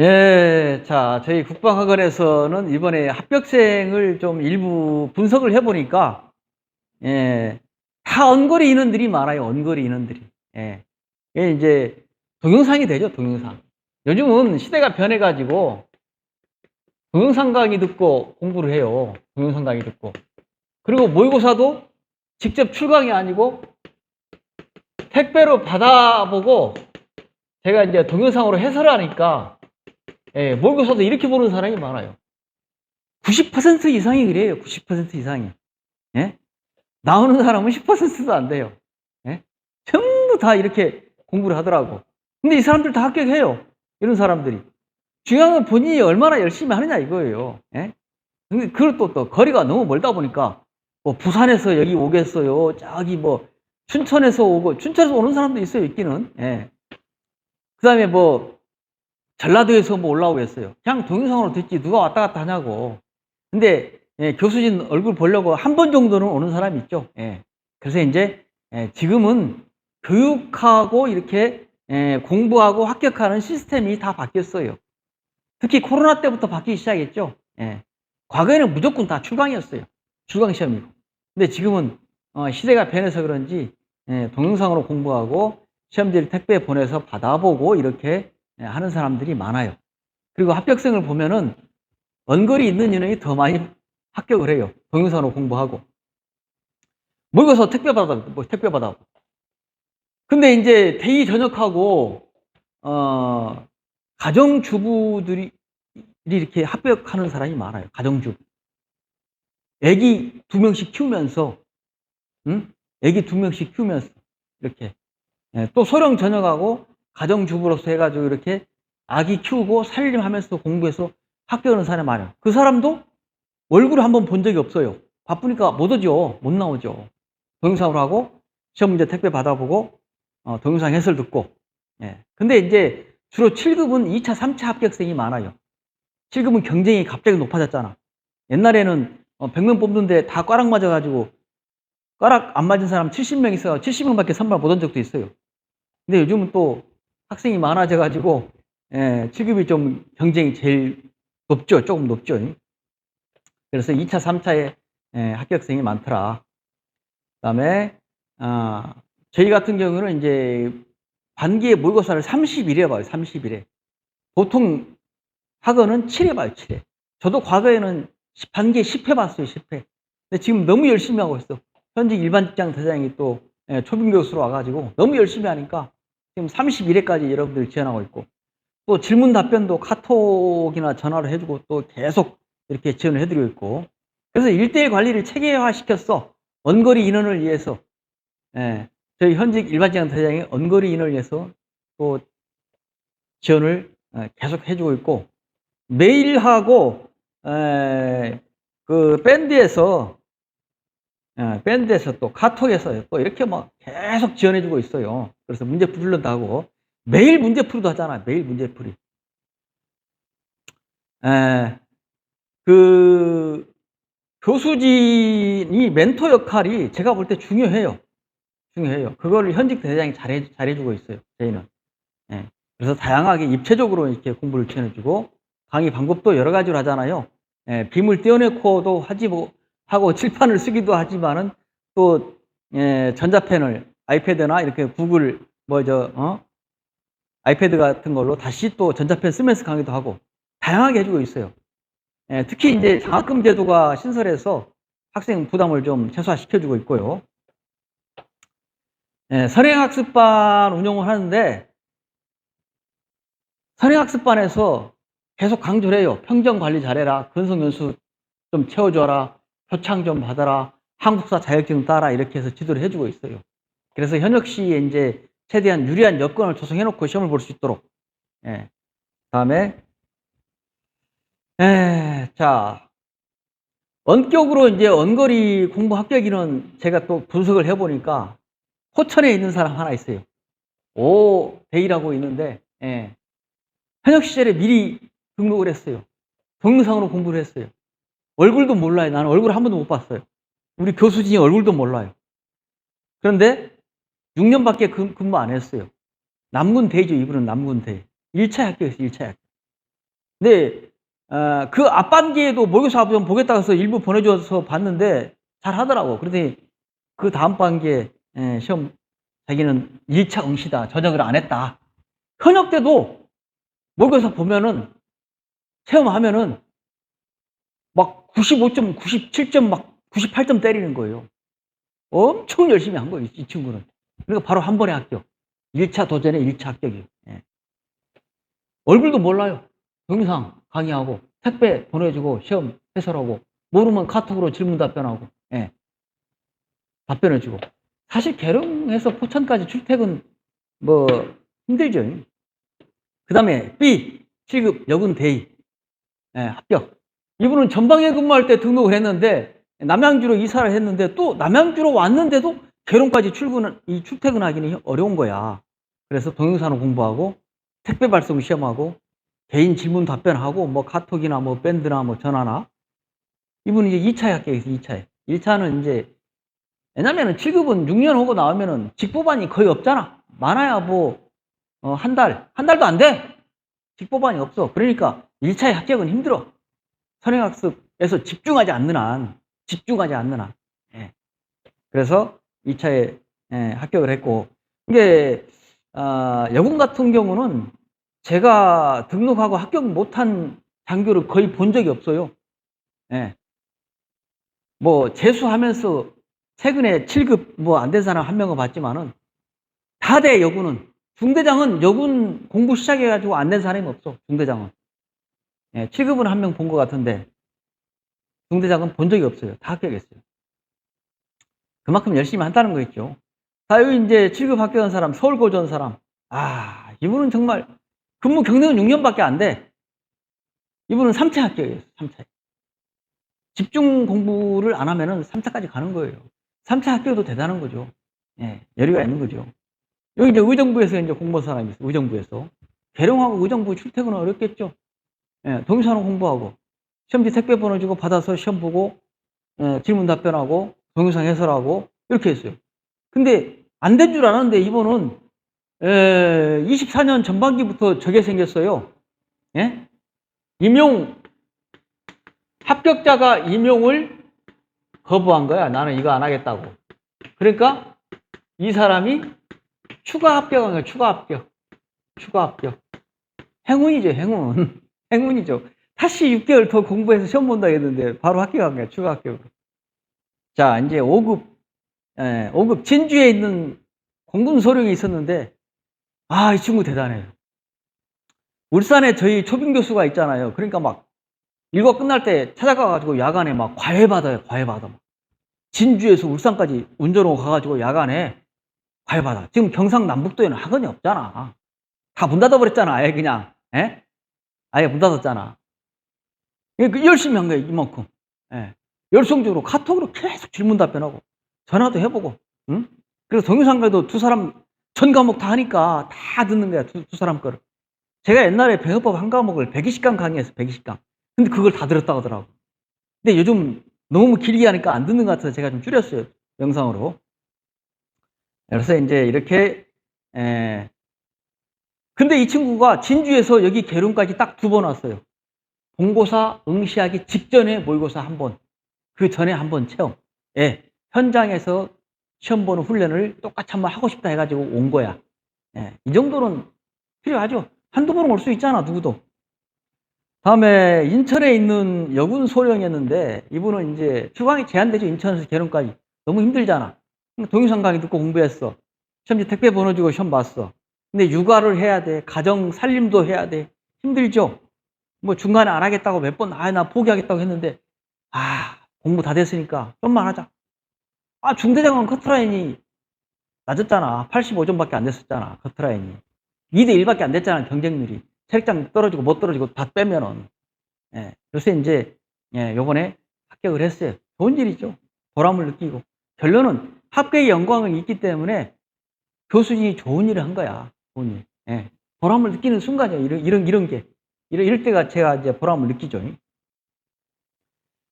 예, 자, 저희 국방학원에서는 이번에 합격생을 좀 일부 분석을 해보니까, 예, 다 언거리 인원들이 많아요, 언거리 인원들이. 예. 이게 이제 동영상이 되죠, 동영상. 요즘은 시대가 변해가지고, 동영상 강의 듣고 공부를 해요. 동영상 강의 듣고. 그리고 모의고사도 직접 출강이 아니고, 택배로 받아보고, 제가 이제 동영상으로 해설을 하니까, 예, 모의고사도 이렇게 보는 사람이 많아요. 90% 이상이 그래요. 90% 이상이. 예? 나오는 사람은 10%도 안 돼요. 예? 전부 다 이렇게 공부를 하더라고. 근데 이 사람들 다 합격해요. 이런 사람들이. 중요한 건 본인이 얼마나 열심히 하느냐 이거예요. 예? 근데 또, 또 거리가 너무 멀다 보니까 뭐 부산에서 여기 오겠어요. 저기 뭐 춘천에서 오고 춘천에서 오는 사람도 있어요. 있기는. 예. 그다음에 뭐 전라도에서 뭐 올라오겠어요. 그냥 동영상으로 듣지 누가 왔다 갔다 하냐고. 근데 예, 교수진 얼굴 보려고 한 번 정도는 오는 사람이 있죠. 예. 그래서 이제 예, 지금은 교육하고 이렇게 예, 공부하고 합격하는 시스템이 다 바뀌었어요. 특히 코로나 때부터 바뀌기 시작했죠. 예. 과거에는 무조건 다 출강이었어요. 출강 시험이고. 근데 지금은 어, 시대가 변해서 그런지 예, 동영상으로 공부하고 시험지를 택배 보내서 받아보고 이렇게 예, 하는 사람들이 많아요. 그리고 합격생을 보면은 언거리 있는 인원이 더 많이 합격을 해요. 동영상으로 공부하고. 모의고사 택배 받아, 뭐 택배 받아. 근데 이제 대의 전역하고, 어, 가정주부들이 이렇게 합격하는 사람이 많아요. 가정주부. 애기 두 명씩 키우면서, 응? 애기 두 명씩 키우면서, 이렇게. 예, 또 소령 전역하고, 가정주부로서 해가지고 이렇게 아기 키우고 살림하면서 공부해서 합격하는 사람이 많아요. 그 사람도 얼굴을 한번 본 적이 없어요. 바쁘니까 못 오죠. 못 나오죠. 동영상으로 하고 시험 문제 택배 받아보고 어, 동영상 해설 듣고. 예. 근데 이제 주로 7급은 2차, 3차 합격생이 많아요. 7급은 경쟁이 갑자기 높아졌잖아. 옛날에는 어, 100명 뽑는데 다 꽈락 맞아가지고 꽈락 안 맞은 사람 70명 있어 70명밖에 선발 못 온 적도 있어요. 근데 요즘은 또 학생이 많아져가지고 예, 7급이 좀 경쟁이 제일 높죠. 조금 높죠. 그래서 2차, 3차에 예, 합격생이 많더라. 그 다음에 아, 저희 같은 경우는 이제 반기의 모의고사를 30일에 봐요. 30일에. 보통 학원은 7회 봐요. 7회. 저도 과거에는 반기에 10회 봤어요. 10회. 근데 지금 너무 열심히 하고 있어. 현직 일반 직장 대장이 또 예, 초빙 교수로 와가지고 너무 열심히 하니까 지금 31회까지 여러분들 지원하고 있고 또 질문 답변도 카톡이나 전화로 해주고 또 계속 이렇게 지원을 해드리고 있고 그래서 일대일 관리를 체계화 시켰어. 원거리 인원을 위해서. 예, 저희 현직 일반직장 대장이 원거리 인원을 위해서 또 지원을 예, 계속 해주고 있고 메일하고 에, 그 밴드에서 예, 밴드에서 또 카톡에서 또 이렇게 막 계속 지원해주고 있어요. 그래서 문제 하고 매일 문제 풀이도 하잖아요. 매일 문제 풀이. 에, 그 교수진이 멘토 역할이 제가 볼 때 중요해요. 중요해요. 그거를 현직 대장이 잘해 잘해주고 있어요. 저희는. 예, 그래서 다양하게 입체적으로 이렇게 공부를 지원해주고 강의 방법도 여러 가지로 하잖아요. 예, 빔을 떼어내고도 하지 뭐 하고 칠판을 쓰기도 하지만은 또 예, 전자펜을 아이패드나 이렇게 구글 뭐저 어? 아이패드 같은 걸로 다시 또 전자펜 쓰면서 강의도 하고 다양하게 해주고 있어요. 예, 특히 이제 장학금 제도가 신설해서 학생 부담을 좀 최소화시켜주고 있고요. 예, 선행학습반 운영을 하는데 선행학습반에서 계속 강조를 해요. 평점 관리 잘해라. 근성연수 좀 채워줘라. 표창 좀 받아라. 한국사 자격증 따라. 이렇게 해서 지도를 해주고 있어요. 그래서 현역 시에 이제 최대한 유리한 여건을 조성해 놓고 시험을 볼 수 있도록. 예. 다음에, 에, 자, 원격으로 이제 원거리 공부 합격인은 제가 또 분석을 해보니까 호천에 있는 사람 하나 있어요. 오, 대이라고 있는데, 예. 현역 시절에 미리 등록을 했어요. 동영상으로 공부를 했어요. 얼굴도 몰라요. 나는 얼굴 한 번도 못 봤어요. 우리 교수진이 얼굴도 몰라요. 그런데 6년밖에 근무 안 했어요. 남군 대죠. 이분은 남군 대. 1차 학교에서 1차 학교. 근데 어, 그 앞반기에도 모의고사 좀 보겠다 해서 일부 보내줘서 봤는데 잘 하더라고. 그러더니 그 다음 반기에 예, 시험 자기는 1차 응시다. 전역을 안 했다. 현역 때도 모의고사 보면은 체험하면은 막 95점, 97점, 막 98점 때리는 거예요. 엄청 열심히 한 거예요, 이 친구는. 그러니까 바로 한 번에 합격. 1차 도전에 1차 합격이에요. 예. 얼굴도 몰라요. 동영상 강의하고, 택배 보내주고, 시험 해설하고, 모르면 카톡으로 질문 답변하고, 예. 답변해주고. 사실 계룡에서 포천까지 출퇴근 뭐 힘들죠. 그 다음에 B 7급 여군 대위 예, 합격. 이분은 전방에 근무할 때 등록을 했는데 남양주로 이사를 했는데 또 남양주로 왔는데도 계룡까지 출근 이 출퇴근하기는 어려운 거야. 그래서 동영상을 공부하고 택배 발송 시험하고 개인 질문 답변하고 뭐 카톡이나 뭐 밴드나 뭐 전화나 이분은 이제 2차 합격에서 2차에 1차는 이제 왜냐면은 7급은 6년 하고 나오면은 직보반이 거의 없잖아. 많아야 뭐, 어, 한 달, 한 달도 안 돼! 직보반이 없어. 그러니까 1차의 합격은 힘들어. 선행학습에서 집중하지 않는 한, 집중하지 않는 한. 예. 그래서 2차에 예, 합격을 했고, 이게, 아, 여군 같은 경우는 제가 등록하고 합격 못한 장교를 거의 본 적이 없어요. 예. 뭐, 재수하면서 최근에 7급 뭐 안 된 사람 한 명을 봤지만은 다대 여군은 중대장은 여군 공부 시작해가지고 안 된 사람이 없어 중대장은 예, 7급은 한 명 본 것 같은데 중대장은 본 적이 없어요 다 합격했어요 그만큼 열심히 한다는 거 있죠 자 여기 이제 7급 합격한 사람 서울 고전 사람 아 이분은 정말 근무 경력은 6년밖에 안 돼 이분은 3차 합격이에요 3차 집중 공부를 안 하면은 3차까지 가는 거예요 3차 합격도 대단한 거죠. 예, 여리가 있는 거죠. 여기 이제 의정부에서 이제 공부한 사람이 있어요. 의정부에서. 계룡하고 의정부 출퇴근은 어렵겠죠. 예, 동영상으로 공부하고, 시험지 택배 번호 주고 받아서 시험 보고, 예, 질문 답변하고, 동영상 해설하고, 이렇게 했어요. 근데 안 된 줄 알았는데 이번은, 에, 24년 전반기부터 저게 생겼어요. 예? 임용, 합격자가 임용을 거부한 거야. 나는 이거 안 하겠다고. 그러니까 이 사람이 추가 합격한 거야. 추가 합격. 추가 합격. 행운이죠. 행운. 행운이죠. 다시 6개월 더 공부해서 시험 본다 했는데 바로 합격한 거야. 추가 합격으로. 자, 이제 5급, 예, 5급 진주에 있는 공군 소령이 있었는데 아, 이 친구 대단해요. 울산에 저희 초빙 교수가 있잖아요. 그러니까 막 일과 끝날 때 찾아가가지고 야간에 막 과외 받아요, 과외 받아. 진주에서 울산까지 운전으로 가가지고 야간에 과외 받아. 지금 경상남북도에는 학원이 없잖아. 다 문 닫아버렸잖아, 아예 그냥. 예? 아예 문 닫았잖아. 그 열심히 한 거예요, 이만큼. 예. 열성적으로 카톡으로 계속 질문 답변하고, 전화도 해보고, 응? 그래서 동영상과도 두 사람 전 과목 다 하니까 다 듣는 거야, 두, 두 사람 거를. 제가 옛날에 병역법 한 과목을 120강 강의했어, 120강. 근데 그걸 다 들었다고 하더라고. 근데 요즘 너무 길게 하니까 안 듣는 것 같아서 제가 좀 줄였어요. 영상으로. 그래서 이제 이렇게, 에, 근데 이 친구가 진주에서 여기 계룡까지 딱 두 번 왔어요. 본고사 응시하기 직전에 모의고사 한 번. 그 전에 한번 체험. 예. 현장에서 시험 보는 훈련을 똑같이 한번 하고 싶다 해가지고 온 거야. 예. 이 정도는 필요하죠. 한두 번은 올 수 있잖아, 누구도. 다음에 인천에 있는 여군 소령이었는데 이분은 이제 휴강이 제한되죠. 인천에서 계룡까지. 너무 힘들잖아. 동영상 강의 듣고 공부했어. 시험지 택배 번호 주고 시험 봤어. 근데 육아를 해야 돼. 가정 살림도 해야 돼. 힘들죠. 뭐 중간에 안 하겠다고 몇 번, 아, 나 포기하겠다고 했는데, 아, 공부 다 됐으니까 좀만 하자. 아, 중대장은 커트라인이 낮았잖아. 85점밖에 안 됐었잖아. 커트라인이. 2대 1밖에 안 됐잖아. 경쟁률이. 체력장 떨어지고 못 떨어지고 다 빼면은. 예. 그래서 이제, 예, 요번에 합격을 했어요. 좋은 일이죠. 보람을 느끼고. 결론은 합격의 영광이 있기 때문에 교수님이 좋은 일을 한 거야. 좋은 일. 예. 보람을 느끼는 순간이에요. 이런, 이런, 이런 게. 이럴, 이럴 때가 제가 이제 보람을 느끼죠.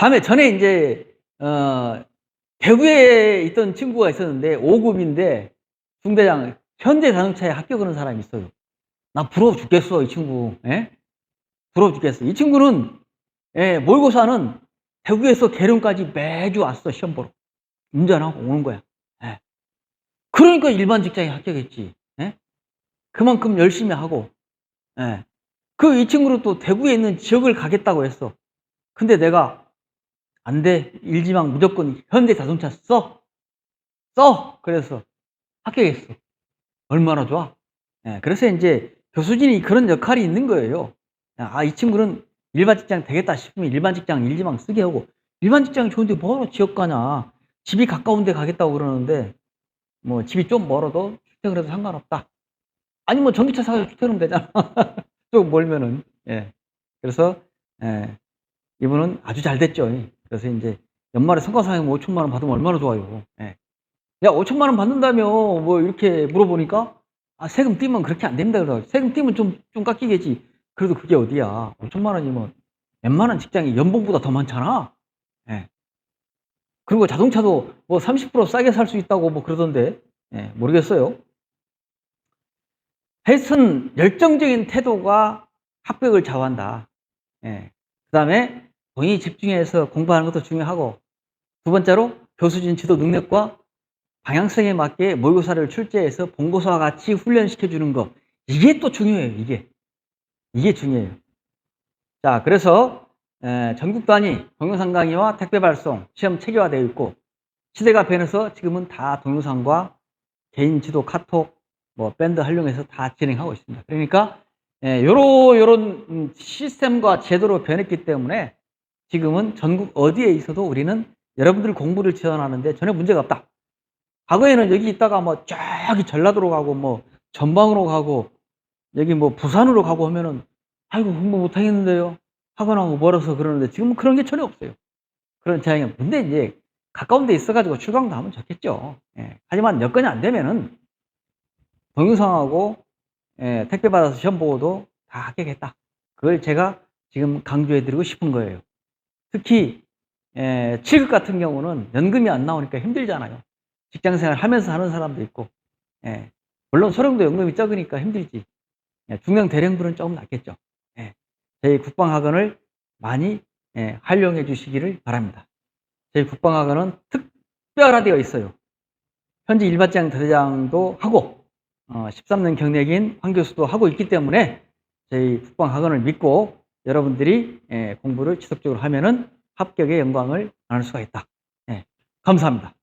다음에 전에 이제, 어, 대구에 있던 친구가 있었는데, 5급인데, 중대장, 현대 자동차에 합격하는 사람이 있어요. 나 부러워 죽겠어, 이 친구. 예? 부러워 죽겠어. 이 친구는 예, 모의고사는 대구에서 계룡까지 매주 왔어 시험 보러 운전하고 오는 거야. 예. 그러니까 일반 직장에 합격했지. 예? 그만큼 열심히 하고. 예. 그 이 친구는 또 대구에 있는 지역을 가겠다고 했어. 근데 내가 안 돼. 일지망 무조건 현대 자동차 써. 써. 그래서 합격했어. 얼마나 좋아. 예, 그래서 이제 교수진이 그런 역할이 있는 거예요. 아, 이 친구는 일반 직장 되겠다 싶으면 일반 직장 일지망 쓰게 하고 일반 직장이 좋은데 뭐하러 지역 가냐. 집이 가까운 데 가겠다고 그러는데 뭐 집이 좀 멀어도 출퇴근 해도 상관없다. 아니 뭐 전기차 사서 출퇴근하면 되잖아. 좀 멀면은. 예. 그래서 예. 이분은 아주 잘 됐죠. 그래서 이제 연말에 성과상여금 5천만 원 받으면 얼마나 좋아요. 예. 야, 5천만 원 받는다며 뭐 이렇게 물어보니까 아, 세금 띄면 그렇게 안 됩니다. 그래서 세금 띄면 좀, 좀 깎이겠지. 그래도 그게 어디야. 5천만 원이면 웬만한 직장이 연봉보다 더 많잖아. 예. 그리고 자동차도 뭐 30% 싸게 살 수 있다고 뭐 그러던데, 예, 모르겠어요. 하여튼 열정적인 태도가 합격을 좌우한다. 예. 그 다음에 본인이 집중해서 공부하는 것도 중요하고, 두 번째로 교수진 지도 능력과 방향성에 맞게 모의고사를 출제해서 본고사와 같이 훈련시켜 주는 거. 이게 또 중요해요, 이게. 이게 중요해요. 자, 그래서 에, 전국 단위 동영상 강의와 택배 발송 시험 체계화되어 있고 시대가 변해서 지금은 다 동영상과 개인 지도 카톡 뭐 밴드 활용해서 다 진행하고 있습니다. 그러니까 예, 요런 요런 음, 시스템과 제도로 변했기 때문에 지금은 전국 어디에 있어도 우리는 여러분들 공부를 지원하는데 전혀 문제가 없다. 과거에는 여기 있다가 뭐 저기 전라도로 가고 뭐 전방으로 가고 여기 뭐 부산으로 가고 하면은 아이고 공부 못 하겠는데요. 학원 하고 멀어서 그러는데 지금은 그런 게 전혀 없어요. 그런 제한이 근데 이제 가까운 데 있어가지고 출강도 하면 좋겠죠. 예. 하지만 여건이 안 되면은 동영상하고 예, 택배 받아서 시험 보고도 다 합격했다. 그걸 제가 지금 강조해 드리고 싶은 거예요. 특히 예, 7급 같은 경우는 연금이 안 나오니까 힘들잖아요. 직장 생활 하면서 하는 사람도 있고, 예. 물론 소령도 연금이 적으니까 힘들지. 예, 중량 대령분은 조금 낫겠죠. 예. 저희 국방학원을 많이 예, 활용해 주시기를 바랍니다. 저희 국방학원은 특별화되어 있어요. 현재 일반장 대장도 하고, 어, 13년 경력인 황 교수도 하고 있기 때문에 저희 국방학원을 믿고 여러분들이 예, 공부를 지속적으로 하면은 합격의 영광을 나눌 수가 있다. 예, 감사합니다.